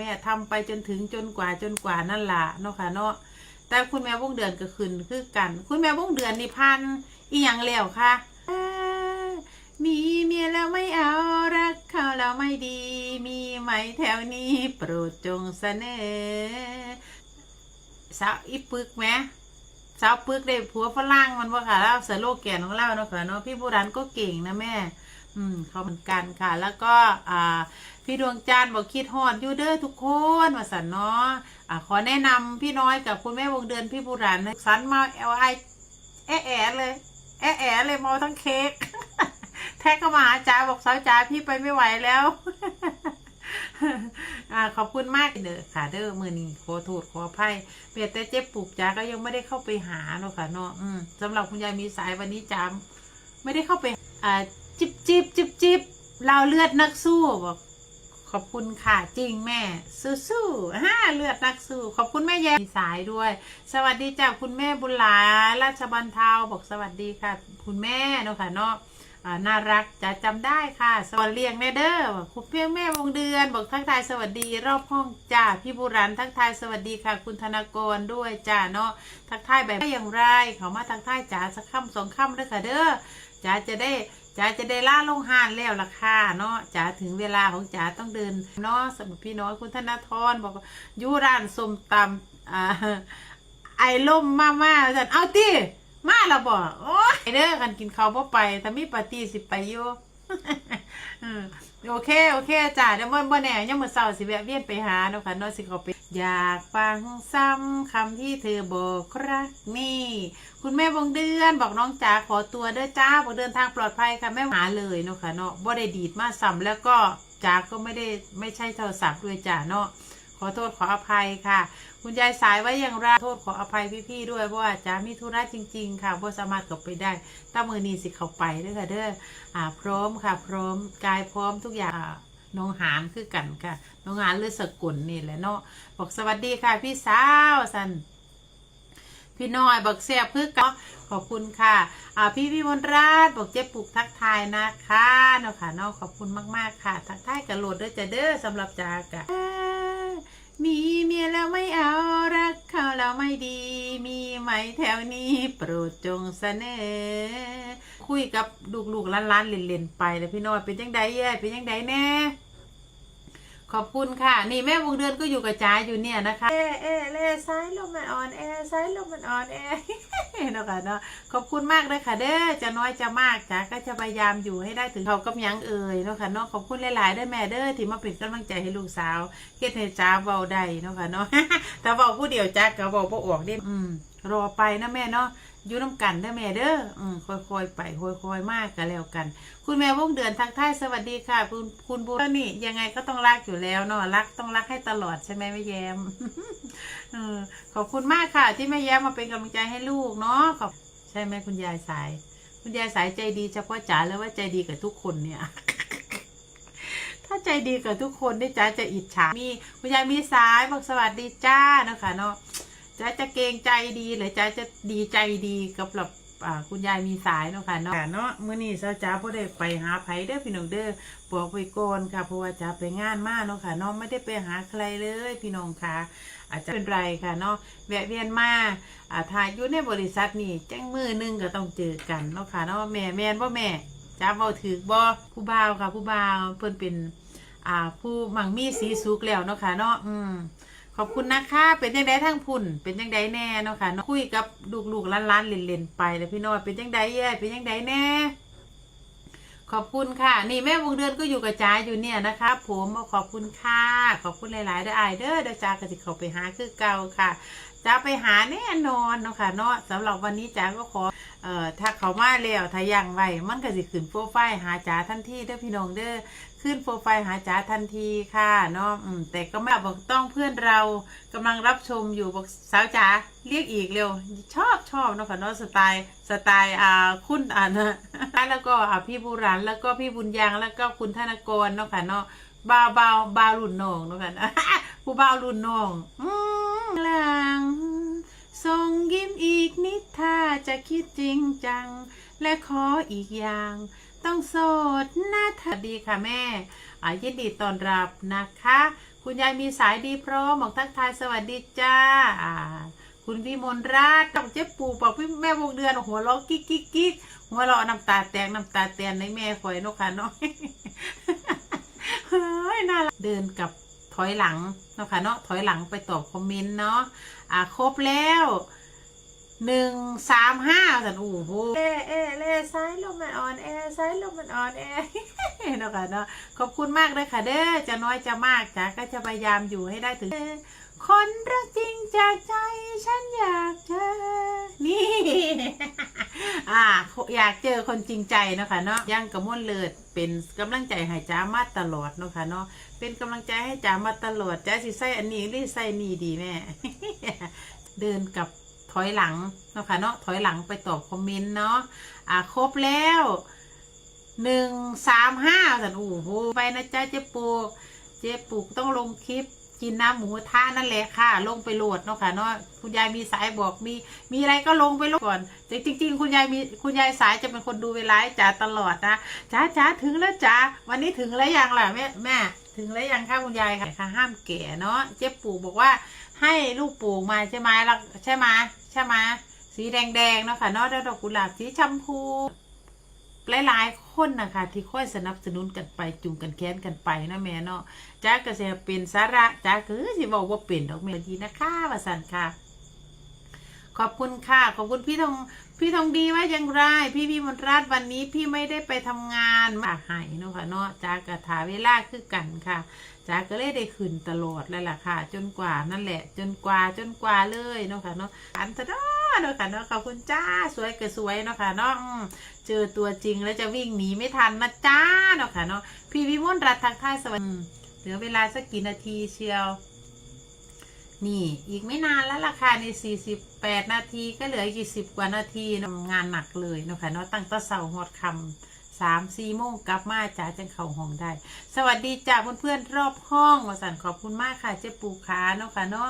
แม่ทำไปจนถึงจนกว่าจนกว่านั่นล่ะเนาะค่ะเนาะแต่คุณแม่วงเดือนก็ขึ้นคือกัน คุณแม่วงเดือนนี่พันอีหยังแล้วค่ะเอ้อมีเมียแล้วไม่เอารักเขาแล้วไม่ดี มีไหมแถวนี้โปรดจงเสนอสาวอีปึกไหมสาวปึกได้ผัวฝรั่งมันว่าค่ะแล้วสโลแกนของเราเนาะค่ะเนาะพี่โบราณก็เก่งนะแม่ อืมเขาเหมือนกันค่ะ แล้วก็อ่าพี่ดวงจันทร์บอกคิดฮอดอยูเดอร์ทุกคนว่าสันเนาะอ่าขอแนะนำพี่น้อยกับคุณแม่วงเดือนพี่โบราณนสันมาเอลไอแอะแอะเลย แอะแอะเลยมอทั้งเค้ก แท็กเข้ามาหาจ้าบอกสาวจ้าพี่ไปไม่ไหวแล้ว อาขอบคุณมากเด้อค่ะเด้อมือนี้ขอโทษขออภัยเพียแต่เจ็บปุกจ้าก็ยังไม่ได้เข้าไปหาเนาะค่ะเนาะอืมสำหรับคุณยายมีสายวันนี้จ้าไม่ได้เข้าไป อ่า จิบจิบจิบจิบเราเลือดนักสู้บอกขอบคุณค่ะจริงแม่ สู้สู้ฮ่าเลือดนักสู้ ขอบคุณแม่แย้มสายด้วย สวัสดีจ้าคุณแม่บุญหลาราชบันเทาบอกสวัสดีค่ะ คุณแม่เนาะค่ะเนาะน่ารักจะจำได้ค่ะ สวัสดีเลียงแม่เด้อบอกคุณเพียงแม่วงเดือน บอกทักทายสวัสดี รอบห้องจ้าพี่บุรันทักทายสวัสดีค่ะ คุณธนากรด้วยจ้าเนาะทักทายแบบอย่างไร เขามาทักทายจ๋าสักคำสองคำเด้อค่ะเด้อจ๋าจะได้ จ๋าจะได้ล่าลงหานแล้วล่ะค่ะเนาะจ๋าถึงเวลาของจ๋าต้องเดินเนาะสำหรับพี่น้อยคุณธนาธรบอกอยูร้านส้มตำอ่าไอ้ล่มมามาสันเอาติมาละบ่โอ้ยเด้อกันกินข้าวบ่ไปถ้ามีปาร์ตี้สิไปอยู่โอเค โอเคจ้าเดี๋ยวมื่อมื่อแหน่ยังมื่อเช้าสิแวะเวียนไปหาเนาะค่ะเนาะสิเขาไป อยากฟังซ้ำคำที่เธอบอกรักนี่ คุณแม่วงเดือนบอกน้องจ๋าขอตัวเด้อจ้าบอกเดินทางปลอดภัยค่ะแม่หาเลยเนาะค่ะเนาะบ่ได้ดีดมาซ้ำแล้วก็จ๋าก็ไม่ได้ไม่ใช่โทรศัพท์ด้วยจ้าเนาะขอโทษขออภัยค่ะ คุณยายสายไว้อย่างไรโทษขออภัยพี่ๆด้วยเพราะว่าจ๋ามีธุระจริง ๆ ค่ะว่าสามารถกลับไปได้ถ้ามือนีสิเข้าไปเด้อค่ะเด้ออ่าพร้อมค่ะ พร้อมกายพร้อมทุกอย่าง น้องหานคือกันค่ะ น้องหานเลือสกุลนี่แหละเนาะบอกสวัสดีค่ะ พี่สาวสันพี่น้อยบอกเสียบคือกันขอบคุณค่ะอ่าพี่พี่มนราชบอกเจ๊ปลูกทักทายนะคะเนาะค่ะเนาะขอบคุณมาก ๆ ค่ะ ทักทายกับโหลดเด้อจะเด้อสำหรับจากะมีเมียแล้วไม่เอารักเขาแล้วไม่ดี มีไหมแถวนี้โปรดจงเสนอ คุยกับลูกๆล้านๆเล่นๆไปแล้วพี่น้อยเป็นยังไงแย่เป็นยังไงแน่ขอบคุณค่ะ นี่แม่วงเดือนก็อยู่กับจ้าอยู่เนี่ยนะคะเอเอเลซ้ายลมมันอ่อนแอซ้ายลมมันอ่อนแอเนาะค่ะเนาะขอบคุณมากเลยค่ะเด้อจะน้อยจะมากจ้าก็จะพยายามอยู่ให้ได้ถึงเขากับยังเอ่ยเนาะค่ะเนาะขอบคุณหลายๆด้อแม่เด้อที่มาเป็นกำลังใจให้ลูกสาวเฮ็ดให้จ้าเบาได้เนาะค่ะเนาะแต่เบาผู้เดียวจ้าก็เบาบ่ออกเด้อืมรอไปนะแม่เนาะ อยู่น้ำกันเด้อแม่เด้ออืมค่อยๆไปค่อยๆมากกันแล้วกัน คุณแม่วงเดือนทางท้ายสวัสดีค่ะ คุณคุณบุญนี่ยังไงก็ต้องรักอยู่แล้วเนาะรักต้องรักให้ตลอดใช่ไหมแม่แย้มอขอบคุณมากค่ะ ที่แม่แย้มมาเป็นกำลังใจให้ลูกเนาะขอบใช่ไหมคุณยายสาย คุณยายสายใจดีเฉพาะจ๋าแล้วว่าใจดีกับทุกคนเนี่ย ถ้าใจดีกับทุกคนได้จ๋าจะอิจฉามีคุณยายมีสายบอกสวัสดีจ้าเนาะคะเนาะ จ๋าจะเกรงใจดีหรือจ๋าจะดีใจดีกับแบบคุณยายมีสายเนาะค่ะเนาะเนาะมื้อนี้เช้าจ๋าบ่อได้ไปหาไผเด้อพี่น้องเด้อบอกไปก่อนค่ะเพราะว่าจ๋าไปงานมากเนาะค่ะเนาะไม่ได้ไปหาใครเลยพี่น้องค่ะ อาจจะเป็นไรค่ะเนาะแวะเวียนมาอ่าถ่ายอยู่ในบริษัทนี่แจ้งมือหนึงก็ต้องเจอกันเนาะค่ะเนาะแม่แม่นบ่แม่จ้าเว้าถือบ่ผู้บ่าวค่ะผู้บ่าวเพิ่นเป็นอ่าผู้มั่งมีสีสุกแล้วเนาะค่ะเนาะอืม ขอบคุณนะคะเป็นยังไงทั้งพุ่น เป็นยังไงแน่เนาะค่ะนาะคุยกับลูกๆล้านๆเล่นๆไปแล้วพี่น้อยเป็นยังไงแย่เป็นยังไงแน่ขอบคุณค่ะ นี่แม่วงเดือนก็อยู่กับจ้าอยู่เนี่ยนะคะผมขอบคุณค่ะ ขอบคุณหลายๆเด้อไอาเด้อเด้อจ้ากสิเขาไปหาคือเก่าค่ะจ้าไปหาแน่นอนเนาะค่ะเนาะสำหรับวันนี้จ้าก็ขอเอ่อถ้าเขามาแล้วถ้ายังไว้มันก็สิขึ้นโปรไฟล์หาจ๋าทันทีเด้อพี่น้องเด้อ ขึ้นโปรไฟล์หาจ๋าทันทีค่ะเนาะแต่ก็ไม่บอกต้องเพื่อนเรากำลังรับชมอยู่บอกสาวจ๋าเรียกอีกเร็ว ชอบชอบเนาะค่ะเนาะสไตล์สไตล์อ่าคุณอ่านะแล้วก็อ่าพี่บุรันแล้วก็พี่บุญยังแล้วก็คุณธนกรเนาะค่ะเนาะบาวบาวบาวรุ่นน้องเนาะค่ะผู้บาวรุ่นน้องอืมหลังส่งยิ้มอีกนิดถ้าจะคิดจริงจัง และขออีกอย่าง ต้องโสดน้าทัดีค่ะแม่ยินดีต้อนรับนะคะ คุณยายมีสายดีพร้อมบอกทักทายสวัสดีจ้าคุณพี่มนราชกับเจ๊ปูบอกพี่แม่วงเดือนหัวเราะกิ๊กกิ๊กกิ๊กหัวเราะน้ำตาแตกน้ำตาแตนในแม่ข่อยเนกค่ะเนาะเฮ้ยน่ารักเดินกับถอยหลังเนาะค่ะเนาะถอยหลังไปตอบคอมเมนต์เนาะอ่าครบแล้ว หนึ่งสามห้าสันโอ้โหเอเอเลซ้ายลมมันอ่อนแอซ้ายลมมันอ่อนแอเนาะค่ะเนาะขอบคุณมากเลยค่ะ เด้อจะน้อยจะมากจ้าก็จะพยายามอยู่ให้ได้ถึง คนรักจริงจากใจฉันอยากเจอนี่อ่าอยากเจอคนจริงใจเนาะค่ะเนาะย่างกระม่วนเลิศเป็นกำลังใจให้จ้ามาตลอดเนาะค่ะเนาะเป็นกำลังใจให้จ้ามาตลอดจ้าสิใส่อันนี้หรือใส่นี่ดีแม่เดินกับ ถอยหลังเนาะค่ะเนาะถอยหลังไปตอบคอมเมนต์เนาะอ่าครบแล้วหนึ่งสามห้าสันโอ้โหไปนะจ้าเจ๊ปูกเจ๊ปูกต้องลงคลิปกินน้ำหมูท่านั่นแหละค่ะ ลงไปโหลดเนาะค่ะเนาะคุณยายมีสายบอกมี มีอะไรก็ลงไปโหลดก่อนแต่จริงๆคุณยายมีคุณยายสายจะเป็นคนดูเวลาจ๋าตลอดนะจ๋าจ๋าถึงแล้วจ๋าวันนี้ถึงแล้วยังล่ะแม่แม่ ถึงแล้วยังค่ะคุณยายค่ะห้ามแก่เนาะเจ๊ปู่บอกว่า ให้ลูกปลูกมาใช่ไหมล่ะใช่ไหมใช่ไหมสีแดงๆเนาะค่ะเนาะดอกกุหลาบสีชมพูหลายๆคนนะคะที่ค่อยสนับสนุนกันไปจูงกันแค้นกันไปนะแม่เนาะจ้าก็จะเป็นสาระจ้าคือสิบอกว่าเป็นดอกเมดีนะคะว่ะสันค่ะ ขอบคุณค่ะ ขอบคุณพี่ทอง พี่ทองดีว่าอย่างไรพี่พี่มนรัตวันนี้พี่ไม่ได้ไปทำงานมาหายเนาะค่ะเนาะจ้ากระถาเวลาคือกันค่ะจ้าก็เลยได้ขึ้นตลอดแล้วล่ะค่ะ จนกว่านั่นแหละ จนกว่าจนกว่าเลยเนาะค่ะเนาะอันตรายเนาะค่ะเนาะขอบคุณจ้าสวยก็สวยเนาะค่ะเนาะอืมเจอตัวจริงแล้วจะวิ่งหนีไม่ทันนะจ้าเนาะค่ะเนาะพี่วิมลรัตทักทายสวัสดีเหลือเวลาสักกี่นาทีเชียว นี่อีกไม่นานแล้วราคาใน 48 นาทีก็เหลืออีก10 กว่านาทีนะงานหนักเลยเนาะค่ะเนาะตั้งแต่เสาร์หอดคำสามสี่โมงกลับมาจ้าจังเข่าห้องได้ สวัสดีจ้าเพื่อนๆรอบห้องวสันขอบคุณมากค่ะเจ๊ปูขาเนาะค่ะเนาะ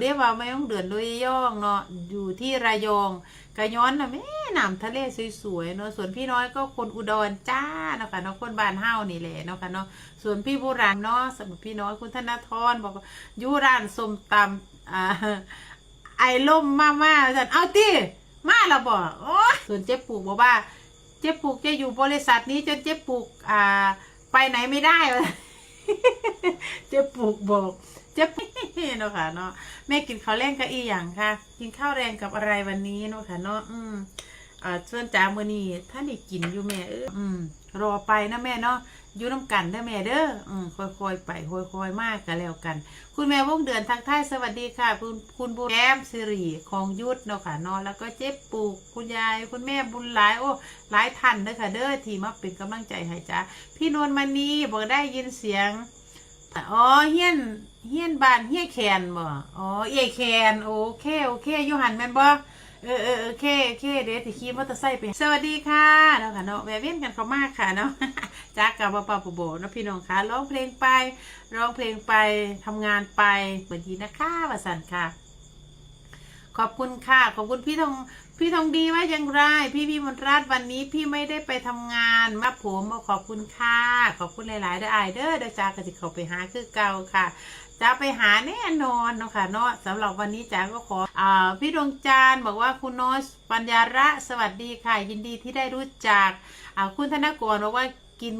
เรียกว่าไม่ต้องเดือดลุยย่องเนาะอยู่ที่ระยองกระย้อนนะแม่ น้ำทะเลสวยๆเนาะส่วนพี่น้อยก็คนอุดรจ้าเนาะค่ะเนาะคนบ้านเฮานี่แหละเนาะค่ะเนาะส่วนพี่โบราณเนาะสำหรับพี่น้อยคุณธนาธรบอกว่ายูร้านสมตำอ่าไอ้ล่มมามาสันเอาติมาแล้วบอกโอ้ส่วนเจ๊ปลูกบอกว่า เจ๊ปลูกจะอยู่บริษัทนี้จนเจ๊ปลูกอ่า ไปไหนไม่ได้วะเจ๊ปลูกบอกเจ๊ปเนาะค่ะเนาะแม่กินข้าวแรงกับอีหยังค่ะ กินข้าวแรงกับอะไรวันนี้เนาะค่ะเนาะอืม อ่าส่วนจ้ามือนี้ท่านได้กินอยู่แม่เอออืมรอไปนะแม่เนาะอยู่น้ำกันเด้อแม่เด้ออืมค่อยๆไปค่อยๆมากกันแล้วกัน คุณแม่วงเดือนทางท้ายสวัสดีค่ะ คุณคุณบุญแก้มสิริของยุทธเนาะค่ะนาะแล้วก็เจ๊ปูกคุณยายคุณแม่บุญหลายโอ้หลายท่านเด้อค่ะเด้อที่มาเป็นกำลังใจให้จ้าพี่นวลมณีบอกได้ยินเสียงอ๋อเฮียนเฮียนบานเฮียแคนบ่อ๋อเอแคนโอเคโอเคยูหันแม่นบ่ เออเออโอเคโอเคเดี๋ยวติขี่มอเตอร์ไซค์ไป สวัสดีค่ะเนาะค่ะเนาะแวะเวียนกันเขามากค่ะเนาะจากกับปาปาโบเนะพี่น้องค่ะร้องเพลงไปร้องเพลงไปทำงานไปสวัสดีนะคะวสันค่ะ ขอบคุณค่ะ ขอบคุณพี่ทองพี่ทองดีว่าอย่างไรพี่พี่มนรัตวันนี้พี่ไม่ได้ไปทำงานมาผมมาขอบคุณค่ะ ขอบคุณหลายๆเด้อไอายเด้อเด้อจากกสิเขาไปหาคือเก่าค่ะ จะไปหาแน่นอนเนาะค่ะเนาะสำหรับวันนี้จ๋าก็ขออพี่ดวงจันทร์บอกว่าคุณโนอสปัญญาระสวัสดีค่ะ ยินดีที่ได้รู้จักอ่าคุณธนกรบอกว่ากิน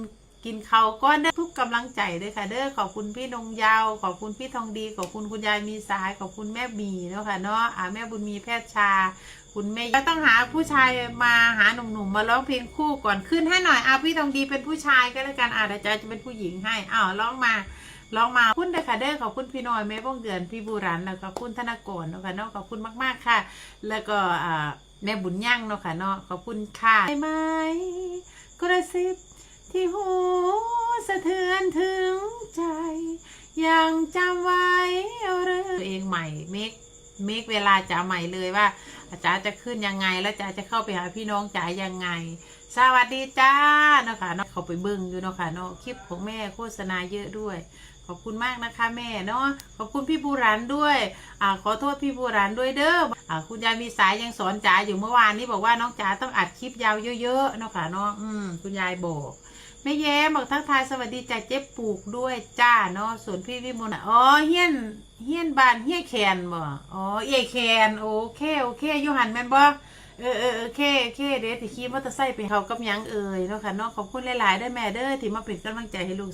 กินเขาก้อนได้ทุกกำลังใจเลยค่ะ เด้อขอบคุณพี่นงยาว ขอบคุณพี่ทองดี ขอบคุณคุณยายมีสาย ขอบคุณแม่บีเนาะค่ะเนาะแม่บุญมีแพทย์ชา คุณแม่ก็ต้องหาผู้ชายมาหาหนุ่มๆมาร้องเพลงคู่ก่อนขึ้นให้หน่อยอะพี่ทองดีเป็นผู้ชายก็แล้วกันอะเดี๋ยวจ๋าจะเป็นผู้หญิงให้อ้าวร้องมา ลองมาคุณเด้อค่ะเด้อขอบคุณพี่น้อยแม่บ้องเดือนพี่บูรันแล้วก็ขอบคุณธนกรเนาะค่ะเนาะขอบคุณมาก ๆ ค่ะ แล้วก็แม่บุญยั่งเนาะค่ะเนาะขอบคุณค่ะได้ไหมกระซิบที่หูสะเทือนถึงใจยังจำไว้เรื่องตัวเองใหม่เมกเมกเวลาจ๋าใหม่เลยว่าอาจ๋าจะขึ้นยังไง แล้วจ๋าจะเข้าไปหาพี่น้องจ๋ายังไง สวัสดีจ้าเนาะค่ะเนาะเขาไปเบิ้งอยู่เนาะค่ะเนาะคลิปของแม่โฆษณาเยอะด้วย อบคุณมากนะคะแม่เนาะขอบคุณพี่บูรันด้วยอ่าขอโทษพี่บูรันด้วยเด้ออ่าคุณยายมีสายยังสอนจ๋าอยู่เมื่อวานนี้บอกว่าน้องจ๋าต้องอัดคลิปยาวเยอะๆเนาะค่ะเนาะอืมคุณยายบอกแม่แย้บอกทักทายสวัสดีจากเจ๊ปลูกด้วยจ้าเนาะส่วนพี่วิมลอะอ๋อเฮียนเฮียนบานเฮียแคนบ่อ๋อเอแคนโอเคโอเคยูหันแม่นบ่เออเออเออโอเคโอเคเดี๋ยวสิขี่มอเตอร์ไซค์ไปเขากับยังเอ่ยเนาะค่ะเนาะขอบคุณหลายๆด้อแม่เด้อที่มาเป็นกำลังใจให้ลูก